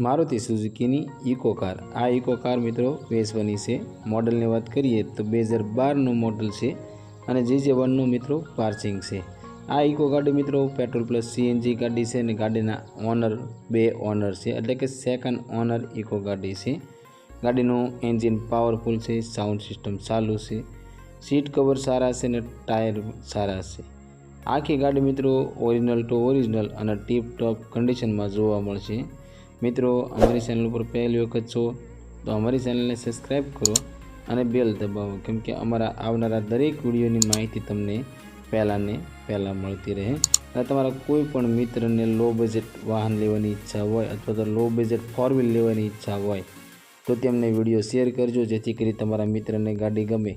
મારુતિ સુઝુકીની eco car. આ eco car મિત્રો વેચવાની છે. મોડલની વાત કરીએ તો બે હજાર બારનું મોડલ છે અને જે જે વનનું મિત્રો પાર્સિંગ છે. આ ઇકો ગાડી મિત્રો પેટ્રોલ પ્લસ સીએનજી ગાડી છે અને ગાડીના ઓનર, બે ઓનર છે. એટલે કે સેકન્ડ ઓનર ઇકો ગાડી છે. ગાડીનું એન્જિન પાવરફુલ છે સાઉન્ડ સિસ્ટમ ચાલુ છે. સીટ કવર સારા છે અને ટાયર સારા છે. આખી ગાડી મિત્રો ઓરિજિનલ ટુ ઓરિજિનલ અને ટીપ ટોપ કન્ડિશનમાં જોવા મળશે. મિત્રો, અમારી ચેનલ ઉપર પહેલી વખત છો, તો અમારી ચેનલને સબસ્ક્રાઈબ કરો અને બેલ દબાવો, કેમ કે અમારા આવનારા દરેક વિડીયોની માહિતી તમને પહેલાંને પહેલાં મળતી રહે. અને તમારા કોઈ પણ મિત્રને લો બજેટ વાહન લેવાની ઈચ્છા હોય અથવા તો લો બજેટ ફોર વ્હીલ લેવાની ઈચ્છા હોય, તો તેમને વીડિયો શેર કરજો, જેથી કરી તમારા મિત્રને ગાડી ગમે,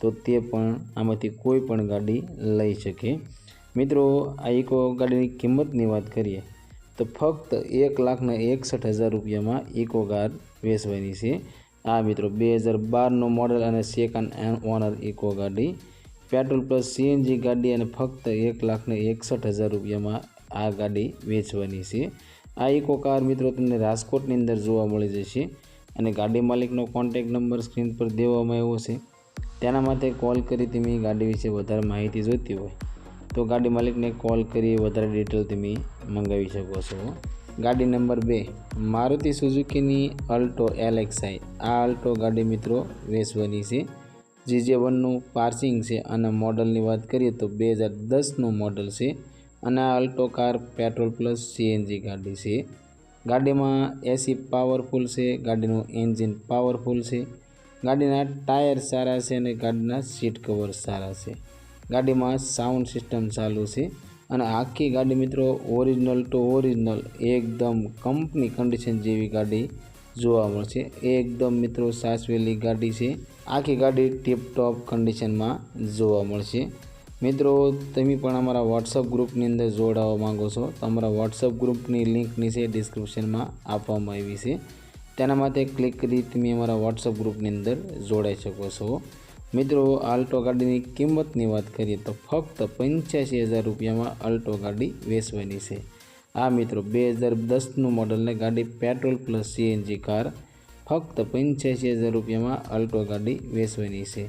તો તે પણ આમાંથી કોઈ પણ ગાડી લઈ શકે. મિત્રો, આ ઇકો ગાડીની કિંમતની વાત કરીએ તો ફક્ત એક લાખના એકસઠ હજાર રૂપિયામાં ઇકો કાર વેચવાની છે. આ મિત્રો, બે હજાર બારનું મોડલ અને સેકન્ડ ઓનર ઇકો ગાડી. પેટ્રોલ પ્લસ સીએનજી ગાડી અને ફક્ત એક લાખને એકસઠ હજાર રૂપિયામાં આ ગાડી વેચવાની છે. આ ઇકો કાર મિત્રો તમને રાજકોટની અંદર જોવા મળી જશે અને ગાડી માલિકનો કોન્ટેક નંબર સ્ક્રીન પર દેવામાં આવ્યો છે. તેના માટે કોલ કરી તમે ગાડી વિશે વધારે માહિતી જોઈતી હોય તો ગાડી માલિકને કોલ કરી વધારે ડિટેલ તમે મંગાવી શકો છો. ગાડી નંબર બે, મારુતિ સુઝુકીની અલ્ટો એલેક્સાઈ આ અલ્ટો ગાડી મિત્રો વેચવાની છે. જે જે વનનું પાર્સિંગ છે અને મોડલની વાત કરીએ તો બે હજાર દસનું મોડલ છે અને આ Alto car petrol plus CNG ગાડી છે. ગાડીમાં એસી પાવરફુલ છે, ગાડીનું એન્જિન પાવરફુલ છે. ગાડીના ટાયર સારા છે અને ગાડીના સીટ કવર સારા છે. ગાડીમાં સાઉન્ડ સિસ્ટમ ચાલુ છે. અને આખી ગાડી મિત્રો ઓરિજિનલ ટુ ઓરિજિનલ એકદમ કંપની કન્ડિશન જેવી ગાડી જોવા મળશે. એકદમ મિત્રો સાચવેલી ગાડી છે. આખી ગાડી ટીપટોપ કન્ડિશનમાં જોવા મળશે. મિત્રો, તમે પણ અમારા વોટ્સઅપ ગ્રુપની અંદર જોડાવા માંગો છો. તો અમારા વોટ્સઅપ ગ્રુપની લિંક નીચે ડિસ્ક્રિપ્શનમાં આપવામાં આવી છે. તેના માટે ક્લિક કરી તમે અમારા વોટ્સઅપ ગ્રુપની અંદર જોડાઈ શકો છો. મિત્રો, આલ્ટો ગાડીની કિંમતની વાત કરીએ તો ફક્ત પંચ્યાસી હજાર રૂપિયામાં આલ્ટો ગાડી વેચવાની છે. આ મિત્રો, બે હજાર દસનું મોડલને ગાડી પેટ્રોલ પ્લસ સીએનજી કાર ફક્ત પંચ્યાસી હજાર રૂપિયામાં આલ્ટો ગાડી વેચવાની છે.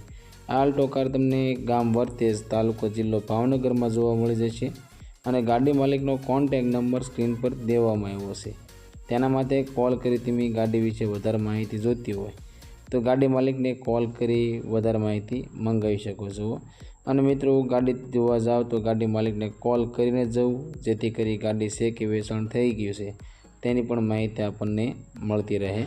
આ આલ્ટો કાર તમને ગામ વર્તેજ તાલુકો જિલ્લો ભાવનગરમાં જોવા મળી જશે અને ગાડી માલિકનો કોન્ટેક નંબર સ્ક્રીન પર દેવામાં આવ્યો છે. તેના માટે કોલ કરી તમે ગાડી વિશે વધારે માહિતી જોઈતી હોય. તો ગાડી માલિકને કોલ કરી વધારે માહિતી મંગાવી શકો છો. અને મિત્રો ગાડી જોવા જાઓ તો ગાડી માલિકને કોલ કરીને જવું જેથી કરી ગાડી છે કે વેચાણ થઈ ગયું છે. તેની પણ માહિતી આપણને મળતી રહે.